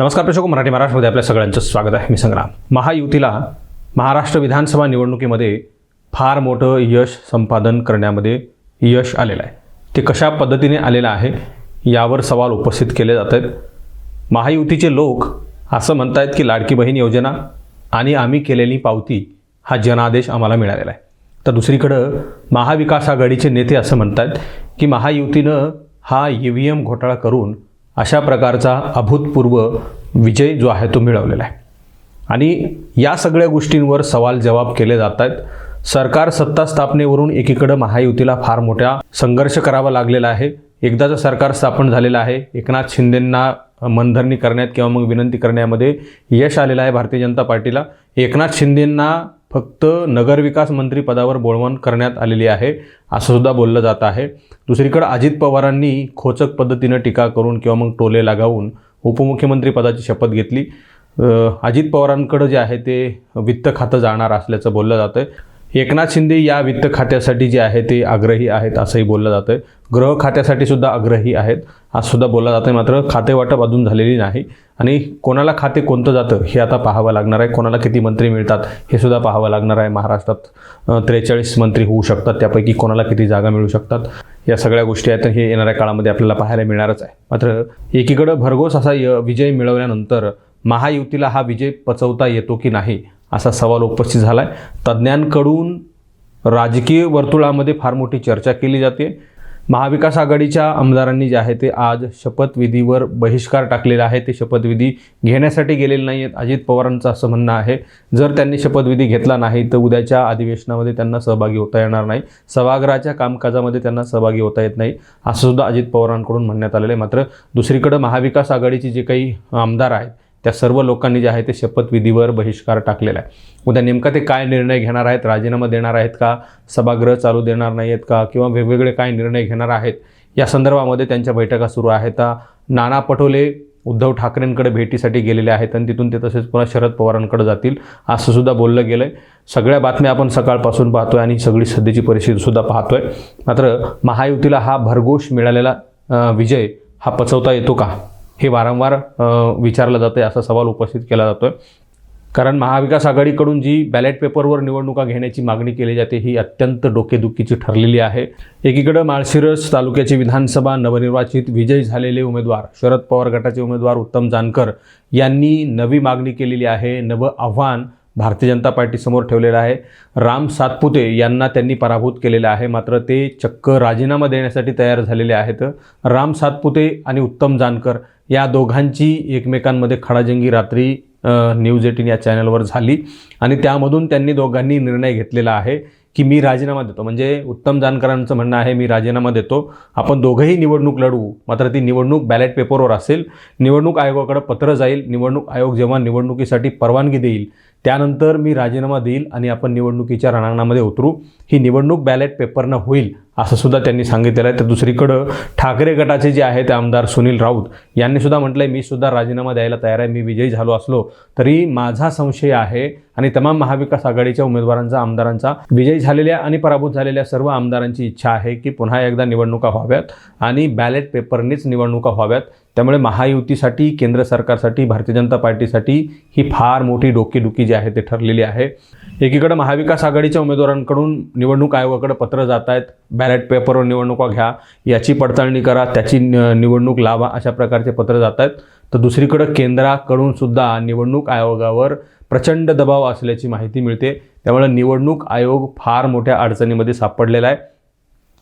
नमस्कार प्रेक्षक मराठी महाराष्ट्रमध्ये आपल्या सगळ्यांचं स्वागत आहे. मी संग्राम. महायुतीला महाराष्ट्र विधानसभा निवडणुकीमध्ये फार मोठं यश संपादन करण्यामध्ये यश आलेलं आहे. ते कशा पद्धतीने आलेलं आहे यावर सवाल उपस्थित केले जात आहेत. महायुतीचे लोक असं म्हणतायत की लाडकी बहीण योजना आणि आम्ही केलेली पावती हा जनादेश आम्हाला मिळालेला आहे. तर दुसरीकडं महाविकास आघाडीचे नेते असं म्हणतात की महायुतीनं हा ई व्ही एम घोटाळा करून अशा प्रकारचा अभूतपूर्व विजय जो आहे तो मिळवलेला आहे. आणि या सगळ्या गोष्टींवर सवाल जवाब केले जात आहेत सरकार सत्ता स्थापनेवरून एकीकडं महायुतीला फार मोठा संघर्ष करावा लागलेला आहे. एकदाचं सरकार स्थापन झालेलं आहे. एकनाथ शिंदेंना मनधरणी करण्यात किंवा मग विनंती करण्यामध्ये यश आलेलं आहे भारतीय जनता पार्टीला. एकनाथ शिंदेंना फक्त नगरविकास मंत्री पदावर बोळवण करण्यात आलेली आहे असं सुद्धा बोललं जात आहे. दुसरीकडं अजित पवारांनी खोचक पद्धतीनं टीका करून किंवा मग टोले लगावून उपमुख्यमंत्री पदाची शपथ घेतली. अजित पवारांकडं जे आहे ते वित्त खातं जाणार असल्याचं बोललं जातं आहे एकनाथ शिंदे या वित्त खात्यासाठी जे आहे ते आग्रही आहेत असंही बोललं जातं ग्रह खात्यासाठी सुद्धा आग्रही आहेत असं सुद्धा बोललं जातं मात्र खाते वाटप अजून झालेली नाही. आणि कोणाला खाते कोणतं जातं हे आता पाहावं लागणार आहे. कोणाला किती मंत्री मिळतात हे सुद्धा पाहावं लागणार आहे. महाराष्ट्रात त्रेचाळीस मंत्री होऊ शकतात. त्यापैकी कोणाला किती जागा मिळू शकतात? या सगळ्या गोष्टी आहेत हे येणाऱ्या काळामध्ये आपल्याला पाहायला मिळणारच आहे. मात्र एकीकडं भरघोस असा य विजय मिळवल्यानंतर महायुतीला हा विजय पचवता येतो की नाही असा सवाल उपस्थित झाला आहे तज्ज्ञांकडून राजकीय वर्तुळामध्ये फार मोठी चर्चा केली जाते. महाविकास आघाडीच्या आमदारांनी जे आहे ते आज शपथविधीवर बहिष्कार टाकलेला आहे. ते शपथविधी घेण्यासाठी गेलेले नाही आहेत अजित पवारांचं असं म्हणणं आहे. जर त्यांनी शपथविधी घेतला नाही तर उद्याच्या अधिवेशनामध्ये त्यांना सहभागी होता येणार नाही. सभागृहाच्या कामकाजामध्ये त्यांना सहभागी होता येत नाही असं सुद्धा अजित पवारांकडून म्हणण्यात आलेलं आहे. मात्र दुसरीकडं महाविकास आघाडीचे जे काही आमदार आहेत त्या सर्व लोकांनी जे आहे ते शपथविधीवर बहिष्कार टाकलेला आहे. उद्या नेमका ते काय निर्णय घेणार आहेत? राजीनामा देणार आहेत का? सभागृह चालू देणार नाही आहेत का? किंवा वेगवेगळे काय निर्णय घेणार आहेत? या संदर्भामध्ये त्यांच्या बैठका सुरू आहेत. नाना पटोले उद्धव ठाकरेंकडे भेटीसाठी गेलेले आहेत आणि तिथून ते तसेच पुन्हा शरद पवारांकडे जातील असं सुद्धा बोललं गेलं आहे सगळ्या बातम्या आपण सकाळपासून पाहतोय आणि सगळी सध्याची परिस्थितीसुद्धा पाहतोय. मात्र महायुतीला हा भरघोष मिळालेला विजय हा पचवता येतो का? हे वारंवार विचारलं जातं आहे असा सवाल उपस्थित केला जातो आहे कारण महाविकास आघाडीकडून जी बॅलेट पेपरवर निवडणुका घेण्याची मागणी केली जाते ही अत्यंत डोकेदुखीची ठरलेली आहे. एकीकडं माळशिरस तालुक्याची विधानसभा नवनिर्वाचित विजयी झालेले उमेदवार शरद पवार गटाचे उमेदवार उत्तम जानकर यांनी नवी मागणी केलेली आहे नवं आव्हान भारतीय जनता पार्टीसमोर ठेवलेलं आहे. राम सातपुते यांना त्यांनी पराभूत केलेलं आहे. मात्र ते चक्क राजीनामा देण्यासाठी तयार झालेले आहेत. राम सातपुते आणि उत्तम जानकर या दोघांची एकमेकांमध्ये खडाजंगी रात्री न्यूज एटीन या चॅनलवर झाली. आणि त्यामधून त्यांनी दोघांनी निर्णय घेतलेला आहे. की मी राजीनामा देतो. म्हणजे उत्तम जानकरांचं म्हणणं आहे मी राजीनामा देतो. आपण दोघंही निवडणूक लढवू मात्र ती निवडणूक बॅलेट पेपरवर असेल. निवडणूक आयोगाकडे पत्र जाईल. निवडणूक आयोग जेव्हा निवडणुकीसाठी परवानगी देईल त्यानंतर मी राजीनामा देईल आणि आपण निवडणुकीच्या रणांगणामध्ये उतरू. ही निवडणूक बॅलेट पेपरनं होईल असं सुद्धा त्यांनी सांगितलेलं आहे. तर दुसरीकडं ठाकरे गटाचे जे आहेत ते आमदार सुनील राऊत यांनी सुद्धा म्हटलं आहे मी सुद्धा राजीनामा द्यायला तयार आहे. मी विजयी झालो असलो तरी माझा संशय आहे आणि तमाम महाविकास आघाडीच्या उमेदवारांचा आमदारांचा विजयी झालेल्या आणि पराभूत झालेल्या सर्व आमदारांची इच्छा आहे की पुन्हा एकदा निवडणुका व्हाव्यात आणि बॅलेट पेपरनेच निवडणुका व्हाव्यात. त्यामुळे महायुतीसाठी केंद्र सरकारसाठी भारतीय जनता पार्टीसाठी ही फार मोठी डोकेदुखी जी आहे ते ठरलेली आहे. एकीकडे महाविकास आघाडीच्या उमेदवारांकडून निवडणूक आयोगाकडे पत्र जात आहेत बॅलेट पेपरवर निवडणुका घ्या याची पडताळणी करा त्याची निवडणूक लावा अशा प्रकारचे पत्र जात आहेत तर दुसरीकडं केंद्राकडून सुद्धा निवडणूक आयोगावर प्रचंड दबाव असल्याची माहिती मिळते. त्यामुळे निवडणूक आयोग फार मोठ्या अडचणीमध्ये सापडलेला आहे.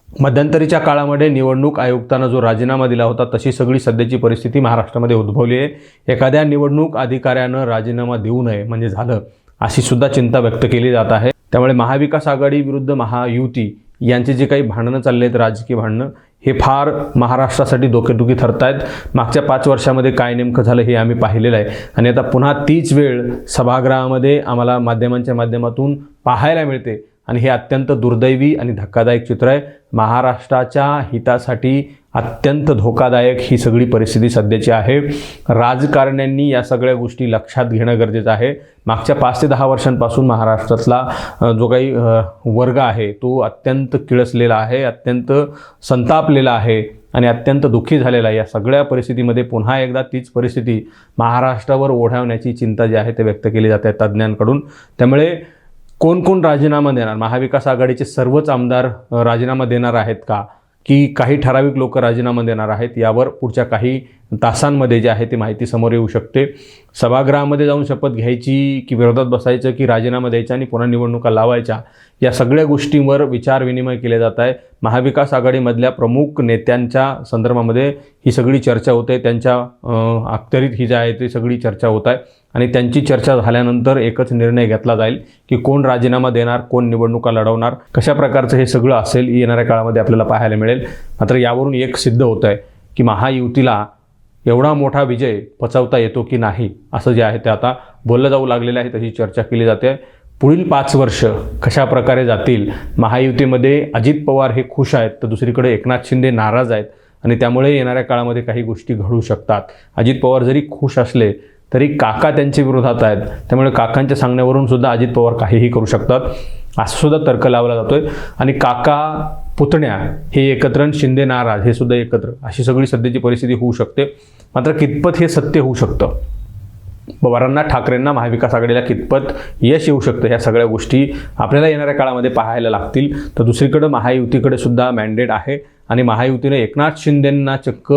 मध्यंतरीच्या काळामध्ये निवडणूक आयुक्तानं जो राजीनामा दिला होता तशी सगळी सध्याची परिस्थिती महाराष्ट्रामध्ये उद्भवली आहे. एखाद्या निवडणूक अधिकाऱ्यानं राजीनामा देऊ नये म्हणजे झालं अशी सुद्धा चिंता व्यक्त केली जात आहे. त्यामुळे महाविकास आघाडी विरुद्ध महायुती यांचे जे काही भांडणं चालले आहेत राजकीय भांडणं हे फार महाराष्ट्रासाठी डोकेदुखी ठरत आहेत मागच्या पाच वर्षामध्ये काय नेमकं झालं हे आम्ही पाहिलेलं आहे. आणि आता पुन्हा तीच वेळ सभागृहामध्ये आम्हाला माध्यमांच्या माध्यमातून पाहायला मिळते. आणि हे अत्यंत दुर्दैवी आणि धक्कादायक चित्र आहे. महाराष्ट्राच्या हितासाठी अत्यंत धोकादायक ही सगळी परिस्थिती सध्याची आहे. राजकारण्यांनी या सगळ्या गोष्टी लक्षात घेणं गरजेचं आहे. मागच्या पाच ते दहा वर्षांपासून महाराष्ट्रातला जो काही वर्ग आहे तो अत्यंत किळसलेला आहे अत्यंत संतापलेला आहे आणि अत्यंत दुःखी झालेला आहे. या सगळ्या परिस्थितीमध्ये पुन्हा एकदा तीच परिस्थिती महाराष्ट्रावर ओढावण्याची चिंता जी आहे ते व्यक्त केली जाते तज्ज्ञांकडून. त्यामुळे कोण कोण राजीनामा देणार? महाविकास आघाडीचे सर्वच आमदार राजीनामा देणार आहेत का? की काही ठराविक लोक राजीनामा देणार आहेत? यावर पुढच्या काही तासांमध्ये जे आहे ती माहिती समोर येऊ शकते. सभागृहामध्ये जाऊन शपथ घ्यायची की विरोधात बसायचं की राजीनामा द्यायचा आणि पुन्हा निवडणुका लावायच्या या सगळ्या गोष्टींवर विचार विनिमय केले जात आहे. महाविकास आघाडीमधल्या प्रमुख नेत्यांच्या संदर्भामध्ये ही सगळी चर्चा होते. त्यांच्या अखत्यारीत ही जी आहे ती सगळी चर्चा होत आहे आणि त्यांची चर्चा झाल्यानंतर एकच निर्णय घेतला जाईल की कोण राजीनामा देणार कोण निवडणुका लढवणार कशा प्रकारचं हे सगळं असेल येणाऱ्या काळामध्ये आपल्याला पाहायला मिळेल. मात्र यावरून एक सिद्ध होत आहे की महायुतीला एवढा मोठा विजय पचवता येतो की नाही असं जे आहे ते आता बोललं जाऊ लागलेलं आहे तशी चर्चा केली जाते. पुढील पाच वर्ष कशा प्रकारे जातील? महायुतीमध्ये अजित पवार हे खुश आहेत तर दुसरीकडे एकनाथ शिंदे नाराज आहेत आणि त्यामुळे येणाऱ्या काळामध्ये काही गोष्टी घडू शकतात. अजित पवार जरी खुश असले तरी काका त्यांच्या विरोधात आहेत. त्यामुळे काकांच्या सांगण्यावरून सुद्धा अजित पवार काहीही करू शकतात. असं सुद्धा तर्क लावला जातोय. आणि काका पुतण्या हे एकत्र शिंदे नाराज हे सुद्धा एकत्र. अशी सगळी सध्याची परिस्थिती होऊ शकते. मात्र कितपत हे सत्य होऊ शकतं? पवारांना ठाकरेंना महाविकास आघाडीला कितपत यश येऊ शकतं? ह्या सगळ्या गोष्टी आपल्याला येणाऱ्या काळामध्ये पाहायला लागतील. तर दुसरीकडं महायुतीकडे सुद्धा मॅन्डेट आहे. आणि महायुतीने एकनाथ शिंदेंना चक्क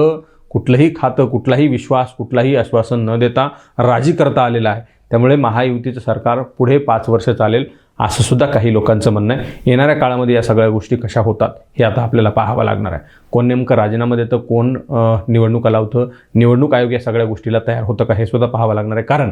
कुठलंही खातं कुठलाही विश्वास कुठलाही आश्वासन न देता राजी करता आलेलं आहे. त्यामुळे महायुतीचं सरकार पुढे पाच वर्ष चालेल. असं सुद्धा काही लोकांचं म्हणणं आहे. येणाऱ्या काळामध्ये या सगळ्या गोष्टी कशा होतात हे आता आपल्याला पाहावं लागणार आहे. कोण नेमकं राजीनामा देतं कोण निवडणूक लावतं निवडणूक आयोग या सगळ्या गोष्टीला तयार होतं का हे सुद्धा पाहावं लागणार आहे. कारण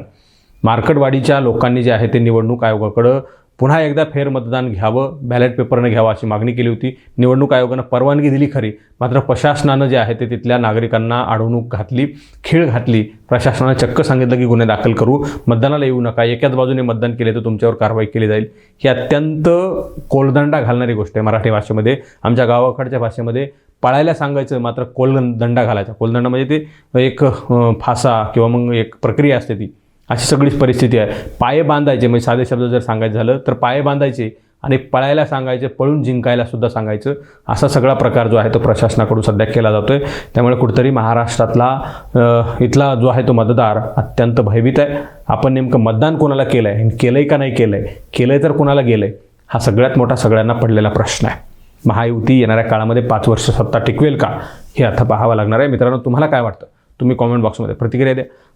मार्केटवाडीच्या लोकांनी जे आहे ते निवडणूक आयोगाकडं पुन्हा एकदा फेरमतदान घ्यावं बॅलेट पेपरनं घ्यावं अशी मागणी केली होती. निवडणूक आयोगानं परवानगी दिली खरी मात्र प्रशासनानं जे आहे ते तिथल्या नागरिकांना अडवणूक घातली खीळ घातली. प्रशासनानं चक्क सांगितलं की गुन्हे दाखल करू. मतदानाला येऊ नका. एकाच बाजूने मतदान केले तर तुमच्यावर कारवाई केली जाईल. ही अत्यंत कोलदंडा घालणारी गोष्ट आहे मराठी भाषेमध्ये. आमच्या गावाकडच्या भाषेमध्ये पळायला सांगायचं मात्र कोलदंडा घालायचा. कोलदंडा म्हणजे ते एक फासा किंवा मग एक प्रक्रिया असते ती. अशी सगळीच परिस्थिती आहे. पाये बांधायचे म्हणजे साधे शब्द जर सांगायचं झालं तर पाये बांधायचे आणि पळायला सांगायचे पळून जिंकायला सुद्धा सांगायचं. असा सगळा प्रकार जो आहे तो प्रशासनाकडून सध्या केला जातो आहे त्यामुळे कुठेतरी महाराष्ट्रातला इथला जो आहे तो मतदार अत्यंत भयभीत आहे. आपण नेमकं मतदान कोणाला केलं आहे केलं आहे का नाही केलं आहे केलं आहे तर कोणाला गेलं आहे हा सगळ्यात मोठा सगळ्यांना पडलेला प्रश्न आहे. महायुती येणाऱ्या काळामध्ये पाच वर्ष सत्ता टिकवेल का? हे आता पाहावं लागणार आहे. मित्रांनो तुम्हाला काय वाटतं? तुम्ही कॉमेंट बॉक्समध्ये प्रतिक्रिया द्या.